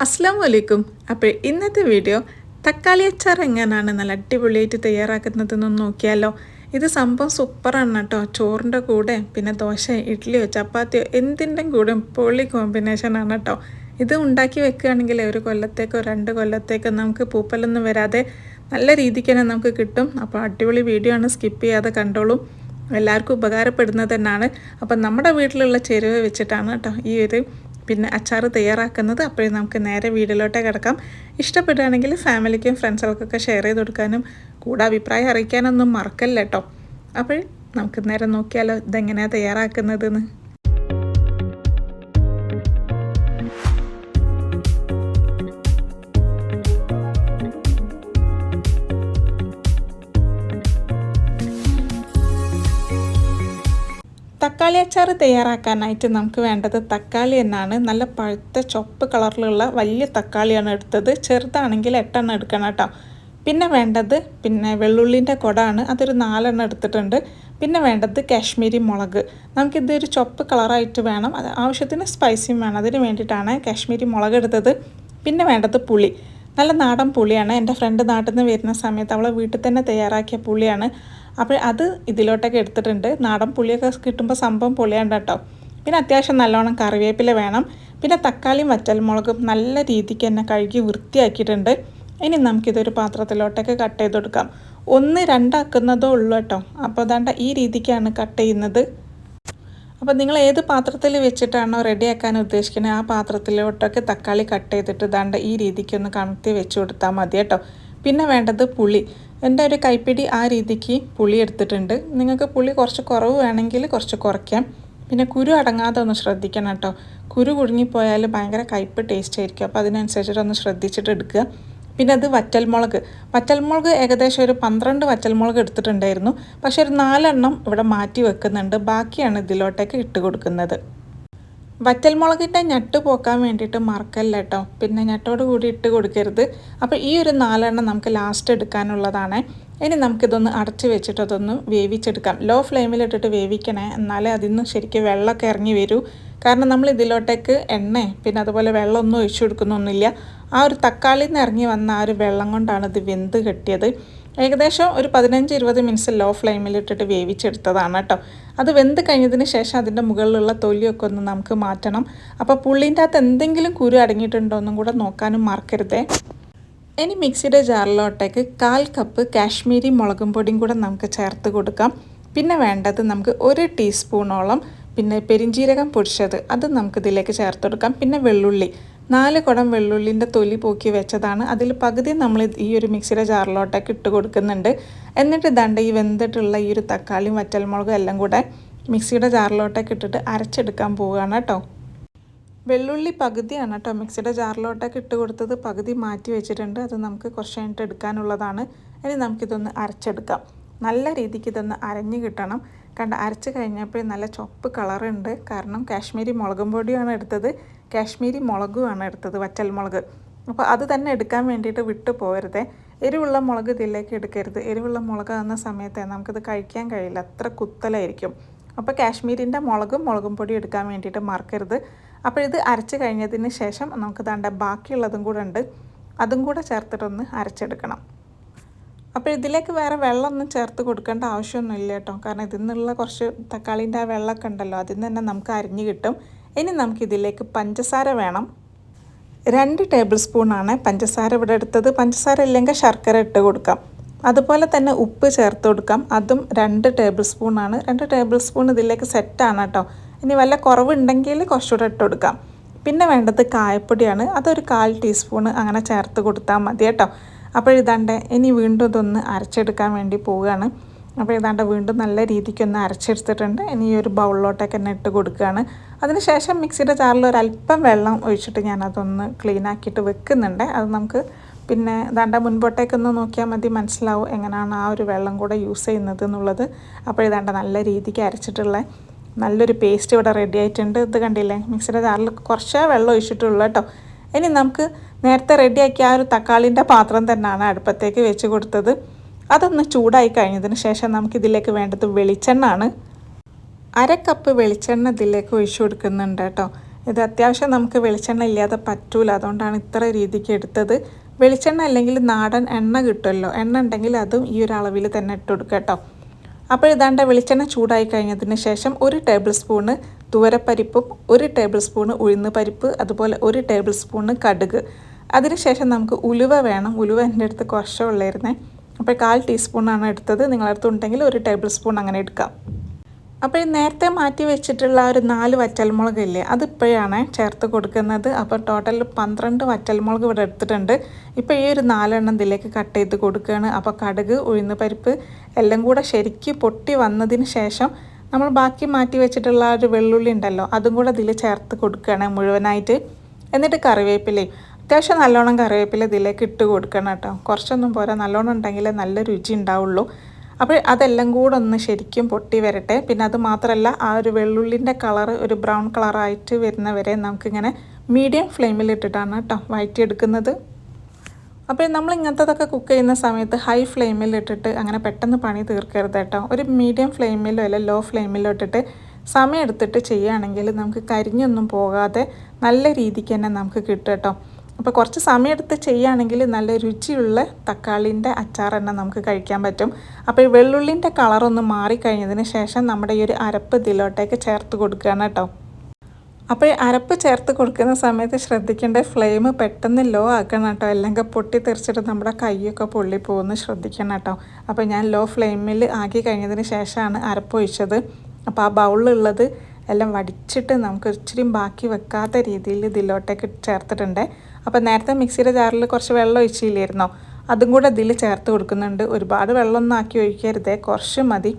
അസ്സാം വലൈക്കും അപ്പോൾ ഇന്നത്തെ വീഡിയോ തക്കാളി അച്ചാർ എങ്ങനെയാണ് നല്ല അടിപൊളിയായിട്ട് തയ്യാറാക്കുന്നതെന്ന് നോക്കിയാലോ. ഇത് സംഭവം സൂപ്പറാണ് കേട്ടോ. ചോറിന്റെ കൂടെ പിന്നെ ദോശ ഇഡ്ഡലിയോ ചപ്പാത്തിയോ എന്തിന്റെ കൂടെ പൊളി കോമ്പിനേഷനാണ് കേട്ടോ. ഇത് ഉണ്ടാക്കി വെക്കുകയാണെങ്കിൽ ഒരു കൊല്ലത്തേക്കോ രണ്ട് കൊല്ലത്തേക്കോ നമുക്ക് പൂപ്പലൊന്നും വരാതെ നല്ല രീതിക്ക് തന്നെ നമുക്ക് കിട്ടും. അപ്പോൾ അടിപൊളി വീഡിയോ ആണ്. സ്കിപ്പ് ചെയ്യാതെ കണ്ടോളും. എല്ലാവർക്കും ഉപകാരപ്പെടുന്നത് തന്നെയാണ്. അപ്പം നമ്മുടെ വീട്ടിലുള്ള ചേരുവ വെച്ചിട്ടാണ് കേട്ടോ ഈ ഒരു പിന്നെ അച്ചാർ തയ്യാറാക്കുന്നത് അപ്പോഴേ നമുക്ക് നേരെ വീട്ടിലോട്ടേ കിടക്കാം. ഇഷ്ടപ്പെടുകയാണെങ്കിൽ ഫാമിലിക്കും ഫ്രണ്ട്സുകൾക്കൊക്കെ ഷെയർ ചെയ്ത് കൊടുക്കാനും കൂടെ അഭിപ്രായം അറിയിക്കാനൊന്നും മറക്കല്ല കേട്ടോ അപ്പോൾ നമുക്ക് നേരെ നോക്കിയാലോ ഇതെങ്ങനെയാണ് തയ്യാറാക്കുന്നതെന്ന്. തക്കാളി അച്ചാർ തയ്യാറാക്കാനായിട്ട് നമുക്ക് വേണ്ടത് തക്കാളി എന്നാണ് നല്ല പഴുത്ത ചുവപ്പ് കളറിലുള്ള വലിയ തക്കാളിയാണ് എടുത്തത്. ചെറുതാണെങ്കിൽ എട്ടെണ്ണം എടുക്കണം കേട്ടോ. പിന്നെ വേണ്ടത് പിന്നെ വെള്ളുള്ളിന്റെ കുടമാണ് അതൊരു നാലെണ്ണം എടുത്തിട്ടുണ്ട്. പിന്നെ വേണ്ടത് കാശ്മീരി മുളക്. നമുക്കിതൊരു ചുവപ്പ് കളറായിട്ട് വേണം. അത് ആവശ്യത്തിന് സ്പൈസിയും വേണം. അതിന് വേണ്ടിയിട്ടാണ് കാശ്മീരി മുളക് എടുത്തത്. പിന്നെ വേണ്ടത് പുളി. നല്ല നാടൻ പുളിയാണ്. എന്റെ ഫ്രണ്ട് നാട്ടിൽ നിന്ന് വരുന്ന സമയത്ത് അവളെ വീട്ടിൽ തന്നെ തയ്യാറാക്കിയ പുളിയാണ്. അപ്പോൾ അത് ഇതിലോട്ടൊക്കെ എടുത്തിട്ടുണ്ട്. നാടൻ പുളിയൊക്കെ കിട്ടുമ്പോൾ സംഭവം പുളിയാണ് കേട്ടോ. പിന്നെ അത്യാവശ്യം നല്ലോണം കറിവേപ്പില വേണം. പിന്നെ തക്കാളിയും വറ്റൽമുളകും നല്ല രീതിക്ക് തന്നെ കഴുകി വൃത്തിയാക്കിയിട്ടുണ്ട്. ഇനി നമുക്കിതൊരു പാത്രത്തിലോട്ടൊക്കെ കട്ട് ചെയ്ത് കൊടുക്കാം. ഒന്ന് രണ്ടാക്കുന്നതോ ഉള്ളൂ കേട്ടോ. അപ്പോൾ അതാണ്ട് ഈ രീതിക്കാണ് കട്ട് ചെയ്യുന്നത്. അപ്പോൾ നിങ്ങൾ ഏത് പാത്രത്തിൽ വെച്ചിട്ടാണോ റെഡിയാക്കാൻ ഉദ്ദേശിക്കുന്നത് ആ പാത്രത്തിലോട്ടൊക്കെ തക്കാളി കട്ട് ചെയ്തിട്ട് ദാണ്ട് ഈ രീതിക്ക് ഒന്ന് കമത്തി വെച്ച് കൊടുത്താൽ മതി കേട്ടോ. പിന്നെ വേണ്ടത് പുളി. എന്റെ ഒരു കൈപ്പിടി ആ രീതിക്ക് പുളി എടുത്തിട്ടുണ്ട്. നിങ്ങൾക്ക് പുളി കുറച്ച് കുറവ് വേണമെങ്കിൽ കുറച്ച് കുറയ്ക്കാം. പിന്നെ കുരു അടങ്ങാതെ ഒന്ന് ശ്രദ്ധിക്കണം കേട്ടോ. കുരു കുടുങ്ങിപ്പോയാൽ ഭയങ്കര കയ്പ്പ് ടേസ്റ്റ് ആയിരിക്കും. അപ്പോൾ അതിനനുസരിച്ചിട്ടൊന്ന് ശ്രദ്ധിച്ചിട്ട് എടുക്കുക. പിന്നെ അത് വറ്റൽമുളക്. വറ്റൽമുളക് ഏകദേശം ഒരു പന്ത്രണ്ട് വറ്റൽമുളക് എടുത്തിട്ടുണ്ടായിരുന്നു. പക്ഷെ ഒരു നാലെണ്ണം ഇവിടെ മാറ്റി വെക്കുന്നുണ്ട്. ബാക്കിയാണ് ഇതിലോട്ടേക്ക് ഇട്ട് കൊടുക്കുന്നത്. വറ്റൽമുളകിന്റെ ഞട്ട് പോക്കാൻ വേണ്ടിയിട്ട് മറക്കല്ല കേട്ടോ. പിന്നെ ഞട്ടോട് കൂടി ഇട്ട് കൊടുക്കരുത്. അപ്പോൾ ഈ ഒരു നാലെണ്ണം നമുക്ക് ലാസ്റ്റ് എടുക്കാനുള്ളതാണ്. ഇനി നമുക്കിതൊന്ന് അടച്ച് വെച്ചിട്ട് അതൊന്ന് വേവിച്ചെടുക്കാം. ലോ ഫ്ലെയിമിലിട്ടിട്ട് വേവിക്കണേ. എന്നാലേ അതിൽ നിന്ന് ശരിക്കും വെള്ളമൊക്കെ ഇറങ്ങി വരൂ. കാരണം നമ്മൾ ഇതിലോട്ടേക്ക് എണ്ണ പിന്നെ അതുപോലെ വെള്ളമൊന്നും ഒഴിച്ചു കൊടുക്കുന്നൊന്നുമില്ല. ആ ഒരു തക്കാളിയിൽ നിന്ന് ഇറങ്ങി വന്ന ആ ഒരു വെള്ളം കൊണ്ടാണ് ഇത് വെന്ത് കെട്ടിയത്. ഏകദേശം ഒരു പതിനഞ്ച് ഇരുപത് മിനിറ്റ്സ് ലോ ഫ്ലെയിമിലിട്ടിട്ട് വേവിച്ചെടുത്തതാണ് കേട്ടോ. അത് വെന്ത് കഴിഞ്ഞതിന് ശേഷം അതിന്റെ മുകളിലുള്ള തൊലിയൊക്കെ ഒന്ന് നമുക്ക് മാറ്റണം. അപ്പോൾ പുള്ളിന്റെ അകത്ത് എന്തെങ്കിലും കുരു അടങ്ങിയിട്ടുണ്ടോ എന്നും കൂടെ നോക്കാനും മറക്കരുതേ. ഇനി മിക്സിയുടെ ജാറിലോട്ടേക്ക് കാൽ കപ്പ് കാശ്മീരി മുളകും പൊടിയും കൂടെ നമുക്ക് ചേർത്ത് കൊടുക്കാം. പിന്നെ വേണ്ടത് നമുക്ക് ഒരു ടീസ്പൂണോളം പിന്നെ പെരിഞ്ജീരകം പൊടിച്ചത് അത് നമുക്ക് ഇതിലേക്ക് ചേർത്ത് കൊടുക്കാം. പിന്നെ വെള്ളുള്ളി. നാല് കുടം വെള്ളുള്ളിന്റെ തൊലി പോക്കി വെച്ചതാണ്. അതിൽ പകുതി നമ്മൾ ഈ ഒരു മിക്സിയുടെ ജാറിലോട്ടൊക്കെ ഇട്ട് കൊടുക്കുന്നുണ്ട്. എന്നിട്ട് ദണ്ട ഈ വെന്തിട്ടുള്ള ഈ ഒരു തക്കാളിയും വറ്റൽമുളകും എല്ലാം കൂടെ മിക്സിയുടെ ജാറിലോട്ടൊക്കെ ഇട്ടിട്ട് അരച്ചെടുക്കാൻ പോവുകയാണ് കേട്ടോ. വെള്ളുള്ളി പകുതിയാണ് കേട്ടോ മിക്സിയുടെ ജാറിലോട്ടൊക്കെ ഇട്ട് കൊടുത്തത്. പകുതി മാറ്റി വെച്ചിട്ടുണ്ട്. അത് നമുക്ക് കുറച്ച് കഴിഞ്ഞിട്ട് എടുക്കാനുള്ളതാണ്. ഇനി നമുക്കിതൊന്ന് അരച്ചെടുക്കാം. നല്ല രീതിക്ക് ഇതൊന്ന് അരഞ്ഞ് കിട്ടണം. കണ്ട് അരച്ച് കഴിഞ്ഞപ്പോൾ നല്ല ചുവപ്പ് കളറുണ്ട്. കാരണം കാശ്മീരി മുളകും പൊടിയാണ് എടുത്തത്. കാശ്മീരി മുളകുമാണ് എടുത്തത് വറ്റൽ മുളക്. അപ്പോൾ അത് തന്നെ എടുക്കാൻ വേണ്ടിയിട്ട് വിട്ടു പോകരുത് എരിവുള്ള മുളക് ഇതിലേക്ക് എടുക്കരുത്. എരിവുള്ള മുളക് ആകുന്ന സമയത്ത് നമുക്കിത് കഴിക്കാൻ കഴിയില്ല. അത്ര കുത്തലായിരിക്കും. അപ്പോൾ കാശ്മീരിന്റെ മുളകും മുളകും പൊടി എടുക്കാൻ വേണ്ടിയിട്ട് മറക്കരുത്. അപ്പോൾ ഇത് അരച്ച് കഴിഞ്ഞതിന് ശേഷം നമുക്ക് ദാണ്ട ബാക്കിയുള്ളതും കൂടെ ഉണ്ട്. അതും കൂടെ ചേർത്തിട്ടൊന്ന് അരച്ചെടുക്കണം. അപ്പോൾ ഇതിലേക്ക് വേറെ വെള്ളമൊന്നും ചേർത്ത് കൊടുക്കേണ്ട ആവശ്യമൊന്നുമില്ല കേട്ടോ. കാരണം ഇതിൽ നിന്നുള്ള കുറച്ച് തക്കാളീന്റെ ആ വെള്ളമൊക്കെ ഉണ്ടല്ലോ അതിൽ നിന്ന് തന്നെ നമുക്ക് അരിഞ്ഞ് കിട്ടും. ഇനി നമുക്കിതിലേക്ക് പഞ്ചസാര വേണം. രണ്ട് ടേബിൾ സ്പൂണാണ് പഞ്ചസാര ഇവിടെ എടുത്തത്. പഞ്ചസാര ഇല്ലെങ്കിൽ ശർക്കര ഇട്ട് കൊടുക്കാം. അതുപോലെ തന്നെ ഉപ്പ് ചേർത്ത് കൊടുക്കാം. അതും രണ്ട് ടേബിൾ സ്പൂണാണ് രണ്ട് ടേബിൾ സ്പൂൺ ഇതിലേക്ക് സെറ്റാണ് കേട്ടോ. ഇനി വല്ല കുറവുണ്ടെങ്കിൽ കുറച്ചുകൂടെ ഇട്ട് കൊടുക്കാം. പിന്നെ വേണ്ടത് കായപ്പൊടിയാണ്. അതൊരു കാൽ ടീസ്പൂൺ അങ്ങനെ ചേർത്ത് കൊടുത്താൽ മതി കേട്ടോ. അപ്പോൾ ഇതാണ്ട് ഇനി വീണ്ടും ഇതൊന്ന് അരച്ചെടുക്കാൻ വേണ്ടി പോവുകയാണ്. അപ്പോൾ ഇതാണ്ട് വീണ്ടും നല്ല രീതിക്കൊന്ന് അരച്ചെടുത്തിട്ടുണ്ട്. ഇനി ഈ ഒരു ബൗളിലോട്ടൊക്കെ തന്നെ ഇട്ട് കൊടുക്കുകയാണ്. അതിനുശേഷം മിക്സിയുടെ ജാറിൽ ഒരല്പം വെള്ളം ഒഴിച്ചിട്ട് ഞാനതൊന്ന് ക്ലീൻ ആക്കിയിട്ട് വെക്കുന്നുണ്ട്. അത് നമുക്ക് പിന്നെ ദാണ്ട മുൻപോട്ടേക്കൊന്ന് നോക്കിയാൽ മതി മനസ്സിലാവും എങ്ങനെയാണ് ആ ഒരു വെള്ളം കൂടെ യൂസ് ചെയ്യുന്നത് എന്നുള്ളത്. അപ്പോൾ ഇതാണ്ട നല്ല രീതിക്ക് അരച്ചിട്ടുള്ള നല്ലൊരു പേസ്റ്റ് ഇവിടെ റെഡി ആയിട്ടുണ്ട്. ഇത് കണ്ടില്ലേ? മിക്സിയുടെ ജാറിൽ കുറച്ചേ വെള്ളം ഒഴിച്ചിട്ടുള്ളൂ കേട്ടോ. ഇനി നമുക്ക് നേരത്തെ റെഡിയാക്കിയ ആ ഒരു തക്കാളിന്റെ പാത്രം തന്നെയാണ് അടുപ്പത്തേക്ക് വെച്ച് കൊടുത്തത്. അതൊന്ന് ചൂടായി കഴിഞ്ഞതിന് ശേഷം നമുക്കിതിലേക്ക് വേണ്ടത് വെളിച്ചെണ്ണ ആണ് അര കപ്പ് വെളിച്ചെണ്ണ ഇതിലേക്ക് ഒഴിച്ചു കൊടുക്കുന്നുണ്ട് കേട്ടോ. ഇത് അത്യാവശ്യം നമുക്ക് വെളിച്ചെണ്ണ ഇല്ലാതെ പറ്റൂല. അതുകൊണ്ടാണ് ഇത്ര രീതിക്ക് എടുത്തത്. വെളിച്ചെണ്ണ അല്ലെങ്കിൽ നാടൻ എണ്ണ കിട്ടുമല്ലോ. എണ്ണ ഉണ്ടെങ്കിൽ അതും ഈ ഒരു അളവിൽ തന്നെ ഇട്ട് കൊടുക്കുക കേട്ടോ. അപ്പോൾ ഇതാണ്ട് വെളിച്ചെണ്ണ ചൂടായി കഴിഞ്ഞതിന് ശേഷം ഒരു ടേബിൾ സ്പൂണ് തുവരപ്പരിപ്പും ഒരു ടേബിൾ സ്പൂണ് ഉഴുന്ന് പരിപ്പ് അതുപോലെ ഒരു ടേബിൾ സ്പൂണ് കടുക്. അതിനുശേഷം നമുക്ക് ഉലുവ വേണം. ഉലുവ എന്റെ അടുത്ത് കുറച്ചേ ഉള്ളായിരുന്നേ. അപ്പോൾ കാൽ ടീസ്പൂണാണ് എടുത്തത്. നിങ്ങളടുത്ത് ഉണ്ടെങ്കിൽ ഒരു ടേബിൾ സ്പൂൺ അങ്ങനെ എടുക്കാം. അപ്പോൾ നേരത്തെ മാറ്റി വെച്ചിട്ടുള്ള ഒരു നാല് വറ്റൽമുളക് ഇല്ലേ അതിപ്പോഴാണ് ചേർത്ത് കൊടുക്കുന്നത്. അപ്പോൾ ടോട്ടൽ പന്ത്രണ്ട് വറ്റൽമുളക് ഇവിടെ എടുത്തിട്ടുണ്ട്. ഇപ്പോൾ ഈ ഒരു നാലെണ്ണം ഇതിലേക്ക് കട്ട് ചെയ്ത് കൊടുക്കുകയാണ്. അപ്പോൾ കടുക് ഉഴുന്ന് പരിപ്പ് എല്ലാം കൂടെ ശരിക്ക് പൊട്ടി വന്നതിന് ശേഷം നമ്മൾ ബാക്കി മാറ്റി വെച്ചിട്ടുള്ള ഒരു വെള്ളുള്ളി ഉണ്ടല്ലോ അതും കൂടെ ഇതിൽ ചേർത്ത് കൊടുക്കുകയാണ് മുഴുവനായിട്ട്. എന്നിട്ട് കറിവേപ്പിലയും അത്യാവശ്യം നല്ലോണം കറിവേപ്പില ഇതിലേക്ക് ഇട്ട് കൊടുക്കണം കേട്ടോ. കുറച്ചൊന്നും പോരാ നല്ലോണം ഉണ്ടെങ്കിൽ നല്ല രുചി ഉണ്ടാവുള്ളൂ. അപ്പോൾ അതെല്ലാം കൂടെ ഒന്ന് ശരിക്കും പൊട്ടി വരട്ടെ. പിന്നെ അത് മാത്രമല്ല ആ ഒരു വെള്ളുള്ളിന്റെ കളർ ഒരു ബ്രൗൺ കളറായിട്ട് വരുന്നവരെ നമുക്കിങ്ങനെ മീഡിയം ഫ്ലെയിമിൽ ഇട്ടിട്ടാണ് കേട്ടോ വഴറ്റിയെടുക്കുന്നത് അപ്പോൾ നമ്മൾ ഇങ്ങനത്തതൊക്കെ കുക്ക് ചെയ്യുന്ന സമയത്ത് ഹൈ ഫ്ലെയിമിൽ ഇട്ടിട്ട് അങ്ങനെ പെട്ടെന്ന് പണി തീർക്കരുത് കേട്ടോ. ഒരു മീഡിയം ഫ്ലെയിമിലോ അല്ല ലോ ഫ്ലെയിമിലോ ഇട്ടിട്ട് സമയം എടുത്തിട്ട് ചെയ്യുകയാണെങ്കിൽ നമുക്ക് കരിഞ്ഞൊന്നും പോകാതെ നല്ല രീതിക്ക് തന്നെ നമുക്ക് കിട്ടും കേട്ടോ. അപ്പോൾ കുറച്ച് സമയമെടുത്ത് ചെയ്യുകയാണെങ്കിൽ നല്ല രുചിയുള്ള തക്കാളിന്റെ അച്ചാർ തന്നെ നമുക്ക് കഴിക്കാൻ പറ്റും. അപ്പോൾ ഈ വെള്ളുള്ളിന്റെ കളറൊന്ന് മാറിക്കഴിഞ്ഞതിന് ശേഷം നമ്മുടെ ഈ ഒരു അരപ്പ് ഇതിലോട്ടേക്ക് ചേർത്ത് കൊടുക്കുകയാണ് കേട്ടോ. അപ്പോൾ അരപ്പ് ചേർത്ത് കൊടുക്കുന്ന സമയത്ത് ശ്രദ്ധിക്കേണ്ട ഫ്ലെയിം പെട്ടെന്ന് ലോ ആക്കണം കേട്ടോ. അല്ലെങ്കിൽ പൊട്ടി തെറിച്ചിട്ട് നമ്മുടെ കൈയൊക്കെ പൊള്ളി പോകുന്നു ശ്രദ്ധിക്കണം കേട്ടോ. അപ്പോൾ ഞാൻ ലോ ഫ്ലെയിമിൽ ആക്കി കഴിഞ്ഞതിന് ശേഷമാണ് അരപ്പ് ഒഴിച്ചത്. അപ്പോൾ ആ ബൗളിലുള്ളത് എല്ലാം വടിച്ചിട്ട് നമുക്ക് ഇച്ചിരി ബാക്കി വെക്കാത്ത രീതിയിൽ ഇതിലോട്ടേക്ക് ചേർത്തിട്ടുണ്ട്. അപ്പോൾ നേരത്തെ മിക്സിയുടെ ജാറിൽ കുറച്ച് വെള്ളം ഒഴിച്ചില്ലായിരുന്നോ? അതും കൂടെ ഇതിൽ ചേർത്ത് കൊടുക്കുന്നുണ്ട്. ഒരുപാട് വെള്ളമൊന്നും ആക്കി ഒഴിക്കരുതേ. കുറച്ച് മതി.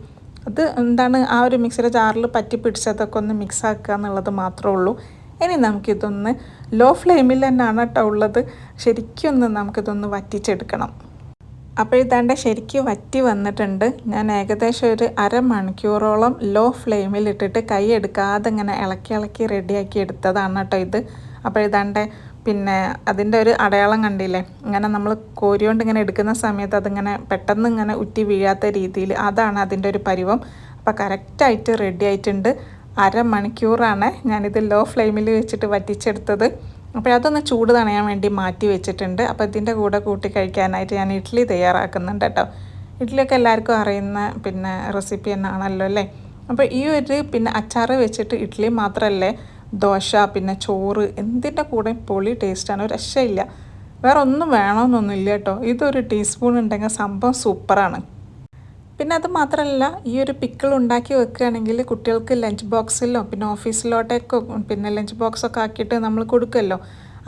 അത് എന്താണ് ആ ഒരു മിക്സിയുടെ ജാറിൽ പറ്റി പിടിച്ചതൊക്കെ ഒന്ന് മിക്സ് ആക്കുക എന്നുള്ളത് മാത്രമേ ഉള്ളൂ. ഇനി നമുക്കിതൊന്ന് ലോ ഫ്ലെയിമിൽ തന്നെയാണ് കേട്ടോ ഉള്ളത്. ശരിക്കും ഒന്ന് നമുക്കിതൊന്ന് വറ്റിച്ചെടുക്കണം. അപ്പോൾ ഇതാണ്ട് ശരിക്കും വറ്റി വന്നിട്ടുണ്ട്. ഞാൻ ഏകദേശം ഒരു അരമണിക്കൂറോളം ലോ ഫ്ലെയിമിൽ ഇട്ടിട്ട് കൈ എടുക്കാതെ ഇങ്ങനെ ഇളക്കി ഇളക്കി റെഡിയാക്കി എടുത്തതാണ് കേട്ടോ ഇത്. അപ്പോൾ ഇതാണ്ട് പിന്നെ അതിന്റെ ഒരു അടയാളം കണ്ടില്ലേ? ഇങ്ങനെ നമ്മൾ കോരിയോണ്ട് ഇങ്ങനെ എടുക്കുന്ന സമയത്ത് അതിങ്ങനെ പെട്ടെന്ന് ഇങ്ങനെ ഉറ്റി വീഴാത്ത രീതിയിൽ അതാണ് അതിന്റെ ഒരു പരിവം. അപ്പോൾ കറക്റ്റായിട്ട് റെഡി ആയിട്ടുണ്ട്. അരമണിക്കൂറാണ് ഞാനിത് ലോ ഫ്ലെയിമിൽ വെച്ചിട്ട് വറ്റിച്ചെടുത്തത്. അപ്പോൾ അതൊന്ന് ചൂട് തണയാൻ വേണ്ടി മാറ്റി വെച്ചിട്ടുണ്ട്. അപ്പോൾ ഇതിന്റെ കൂടെ കൂട്ടി കഴിക്കാനായിട്ട് ഞാൻ ഇഡ്ഡലി തയ്യാറാക്കുന്നുണ്ട് കേട്ടോ. ഇഡ്ഡലിയൊക്കെ എല്ലാവർക്കും അറിയുന്ന പിന്നെ റെസിപ്പി തന്നെയാണല്ലോ അല്ലേ? അപ്പോൾ ഈ ഒരു പിന്നെ അച്ചാർ വെച്ചിട്ട് ഇഡ്ഡലി മാത്രമല്ലേ ദോശ പിന്നെ ചോറ് എന്തിന്റെ കൂടെ പൊളി ടേസ്റ്റാണ് ഒരു രക്ഷയില്ല. വേറെ ഒന്നും വേണമെന്നൊന്നുമില്ല കേട്ടോ. ഇതൊരു ടീസ്പൂൺ ഉണ്ടെങ്കിൽ സംഭവം സൂപ്പറാണ്. പിന്നെ അത് മാത്രമല്ല ഈ ഒരു പിക്കിൾ ഉണ്ടാക്കി വെക്കുകയാണെങ്കിൽ കുട്ടികൾക്ക് ലഞ്ച് ബോക്സിലോ പിന്നെ ഓഫീസിലോട്ടേക്കോ പിന്നെ ലഞ്ച് ബോക്സൊക്കെ ആക്കിയിട്ട് നമ്മൾ കൊടുക്കുമല്ലോ.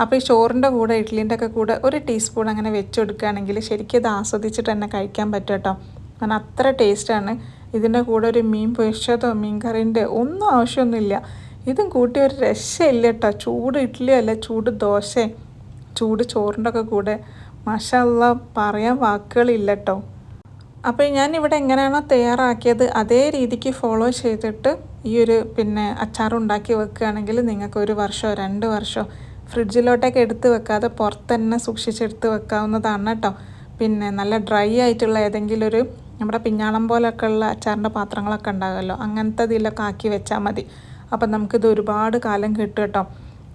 അപ്പോൾ ഈ ചോറിന്റെ കൂടെ ഇഡ്ഡലിന്റെ ഒക്കെ കൂടെ ഒരു ടീസ്പൂൺ അങ്ങനെ വെച്ച് കൊടുക്കുകയാണെങ്കിൽ ശരിക്കും അത് ആസ്വദിച്ചിട്ട് തന്നെ കഴിക്കാൻ പറ്റും കേട്ടോ. കാരണം അത്ര ടേസ്റ്റാണ് ഇതിന്റെ കൂടെ ഒരു മീൻ പൊരിച്ചതോ മീൻ കറീന്റെ ഒന്നും ആവശ്യമൊന്നുമില്ല. ഇതും കൂട്ടി ഒരു രക്ഷയില്ല കേട്ടോ ചൂട് ഇഡ്ഡലി അല്ല ചൂട് ദോശ ചൂട് ചോറിന്റെ ഒക്കെ കൂടെ. മഷല്ല പറയാൻ വാക്കുകളില്ല കേട്ടോ അപ്പോൾ ഞാൻ ഇവിടെ എങ്ങനെയാണോ തയ്യാറാക്കിയത് അതേ രീതിക്ക് ഫോളോ ചെയ്തിട്ട് ഈ ഒരു പിന്നെ അച്ചാർ ഉണ്ടാക്കി വെക്കുകയാണെങ്കിൽ നിങ്ങൾക്ക് ഒരു വർഷമോ രണ്ട് വർഷമോ ഫ്രിഡ്ജിലോട്ടൊക്കെ എടുത്ത് വെക്കാതെ പുറത്ത് തന്നെ സൂക്ഷിച്ചെടുത്ത് വെക്കാവുന്നതാണ് കേട്ടോ. പിന്നെ നല്ല ഡ്രൈ ആയിട്ടുള്ള ഏതെങ്കിലും ഒരു നമ്മുടെ പിഞ്ഞാളം പോലൊക്കെ ഉള്ള അച്ചാറിന്റെ പാത്രങ്ങളൊക്കെ ഉണ്ടാകുമല്ലോ അങ്ങനത്തെ ഇതിലൊക്കെ ആക്കി വെച്ചാൽ മതി. അപ്പം നമുക്കിത് ഒരുപാട് കാലം കിട്ടും കേട്ടോ.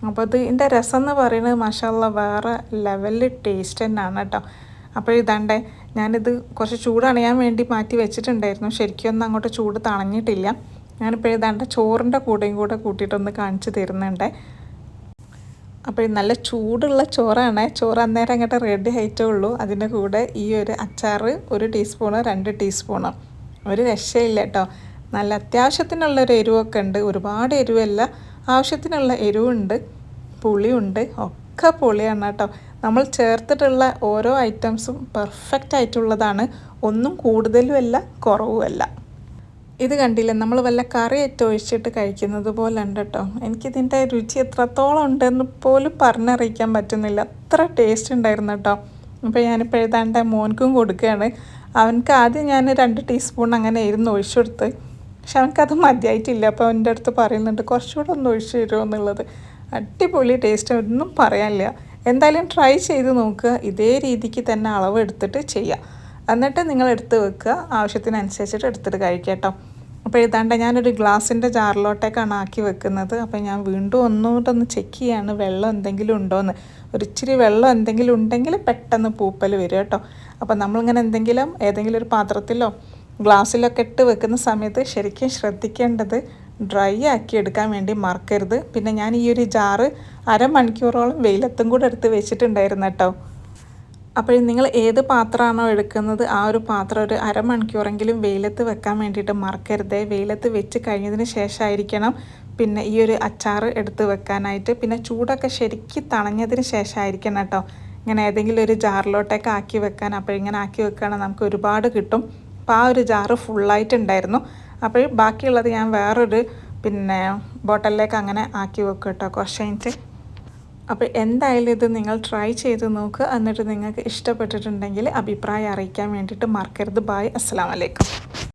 അപ്പോൾ ഇത് ഇതിന്റെ രസം എന്ന് പറയുന്നത് മഷാല്ല വേറെ ലെവലിൽ ടേസ്റ്റ് തന്നെയാണ് കേട്ടോ. അപ്പോൾ ഇതാണ്ടേ ഞാനിത് കുറച്ച് ചൂടണയാൻ വേണ്ടി മാറ്റി വെച്ചിട്ടുണ്ടായിരുന്നു. ശരിക്കും ഒന്നും അങ്ങോട്ട് ചൂട് തണഞ്ഞിട്ടില്ല. ഞാനിപ്പോൾ ഇതാണ്ട് ചോറിന്റെ കൂടെയും കൂടെ കൂട്ടിയിട്ടൊന്ന് കാണിച്ചു തരുന്നുണ്ട്. അപ്പോൾ നല്ല ചൂടുള്ള ചോറാണ്. ചോറ് അന്നേരം അങ്ങോട്ട് റെഡി ആയിട്ടേ ഉള്ളൂ. അതിന്റെ കൂടെ ഈ ഒരു അച്ചാറ് ഒരു ടീസ്പൂണ് രണ്ട് ടീസ്പൂണ് ഒരു രക്ഷയില്ല കേട്ടോ. നല്ല അത്യാവശ്യത്തിനുള്ളൊരു എരിവൊക്കെ ഉണ്ട് ഒരുപാട് എരിവല്ല. ആവശ്യത്തിനുള്ള എരിവുണ്ട് പുളിയുണ്ട് ഒക്കെ പുളിയാണ് കേട്ടോ. നമ്മൾ ചേർത്തിട്ടുള്ള ഓരോ ഐറ്റംസും പെർഫെക്റ്റ് ആയിട്ടുള്ളതാണ്. ഒന്നും കൂടുതലുമല്ല കുറവുമല്ല. ഇത് കണ്ടില്ല? നമ്മൾ വല്ല കറി ഏറ്റവും ഒഴിച്ചിട്ട് കഴിക്കുന്നത് പോലെ ഉണ്ട് കേട്ടോ. എനിക്കിതിന്റെ രുചി എത്രത്തോളം ഉണ്ടെന്ന് പോലും പറഞ്ഞറിയിക്കാൻ പറ്റുന്നില്ല. അത്ര ടേസ്റ്റ് ഉണ്ടായിരുന്നു കേട്ടോ. അപ്പോൾ ഞാനിപ്പോൾ എഴുതാണ്ട് മോൻക്കും കൊടുക്കുകയാണ്. അവനക്ക് ആദ്യം ഞാൻ രണ്ട് ടീസ്പൂൺ അങ്ങനെ ഇരുന്ന് ഒഴിച്ചു കൊടുത്ത് പക്ഷെ അവനക്കത് മതിയായിട്ടില്ല. അപ്പോൾ അവന്റെ അടുത്ത് പറയുന്നുണ്ട് കുറച്ചുകൂടെ ഒന്ന് ഒഴിച്ചു തരുമോ എന്നുള്ളത്. അടിപൊളി ടേസ്റ്റ് ഒന്നും പറയാനില്ല. എന്തായാലും ട്രൈ ചെയ്ത് നോക്കുക ഇതേ രീതിക്ക് തന്നെ അളവ് എടുത്തിട്ട് ചെയ്യുക എന്നിട്ട് നിങ്ങൾ എടുത്ത് വെക്കുക. ആവശ്യത്തിനനുസരിച്ചിട്ട് എടുത്തിട്ട് കഴിക്കാം കേട്ടോ. അപ്പോൾ ഇതാണ്ട് ഞാനൊരു ഗ്ലാസിന്റെ ജാറിലോട്ടേക്കാണ് ആക്കി വെക്കുന്നത്. അപ്പോൾ ഞാൻ വീണ്ടും ഒന്നുകൂടെ ഒന്ന് ചെക്ക് ചെയ്യാണ് വെള്ളം എന്തെങ്കിലും ഉണ്ടോയെന്ന് ഒരു ഇച്ചിരി വെള്ളം എന്തെങ്കിലും ഉണ്ടെങ്കിൽ പെട്ടെന്ന് പൂപ്പൽ വരും കേട്ടോ. അപ്പോൾ നമ്മളിങ്ങനെ എന്തെങ്കിലും ഏതെങ്കിലും ഒരു പാത്രത്തിലോ ഗ്ലാസ്സിലൊക്കെ ഇട്ട് വെക്കുന്ന സമയത്ത് ശരിക്കും ശ്രദ്ധിക്കേണ്ടത് ഡ്രൈ ആക്കി എടുക്കാൻ വേണ്ടി മറക്കരുത്. പിന്നെ ഞാൻ ഈ ഒരു ജാറ് അരമണിക്കൂറോളം വെയിലത്തും കൂടെ എടുത്ത് വെച്ചിട്ടുണ്ടായിരുന്നു കേട്ടോ. അപ്പോൾ നിങ്ങൾ ഏത് പാത്രമാണോ എടുക്കുന്നത് ആ ഒരു പാത്രം ഒരു അരമണിക്കൂറെങ്കിലും വെയിലത്ത് വെക്കാൻ വേണ്ടിയിട്ട് മറക്കരുത്. വെയിലത്ത് വെച്ച് കഴിഞ്ഞതിന് ശേഷമായിരിക്കണം പിന്നെ ഈ ഒരു അച്ചാർ എടുത്ത് വെക്കാനായിട്ട്. പിന്നെ ചൂടൊക്കെ ശരിക്കും തണഞ്ഞതിന് ശേഷമായിരിക്കണം കേട്ടോ. ഇങ്ങനെ ഏതെങ്കിലും ഒരു ജാറിലോട്ടൊക്കെ ആക്കി വെക്കാൻ. അപ്പോൾ ഇങ്ങനെ ആക്കി വെക്കുകയാണെങ്കിൽ നമുക്ക് ഒരുപാട് കിട്ടും. അപ്പോൾ ആ ഒരു ജാറ് ഫുള്ളായിട്ടുണ്ടായിരുന്നു. അപ്പോൾ ബാക്കിയുള്ളത് ഞാൻ വേറൊരു പിന്നെ ബോട്ടലിലേക്ക് അങ്ങനെ ആക്കി വെക്കും കേട്ടോ കുറച്ചതിന്റെ അപ്പോൾ എന്തായാലും ഇത് നിങ്ങൾ ട്രൈ ചെയ്ത് നോക്കുക എന്നിട്ട് നിങ്ങൾക്ക് ഇഷ്ടപ്പെട്ടിട്ടുണ്ടെങ്കിൽ അഭിപ്രായം അറിയിക്കാൻ വേണ്ടിയിട്ട് മറക്കരുത്. ബായ് അസ്സാം വലൈക്കും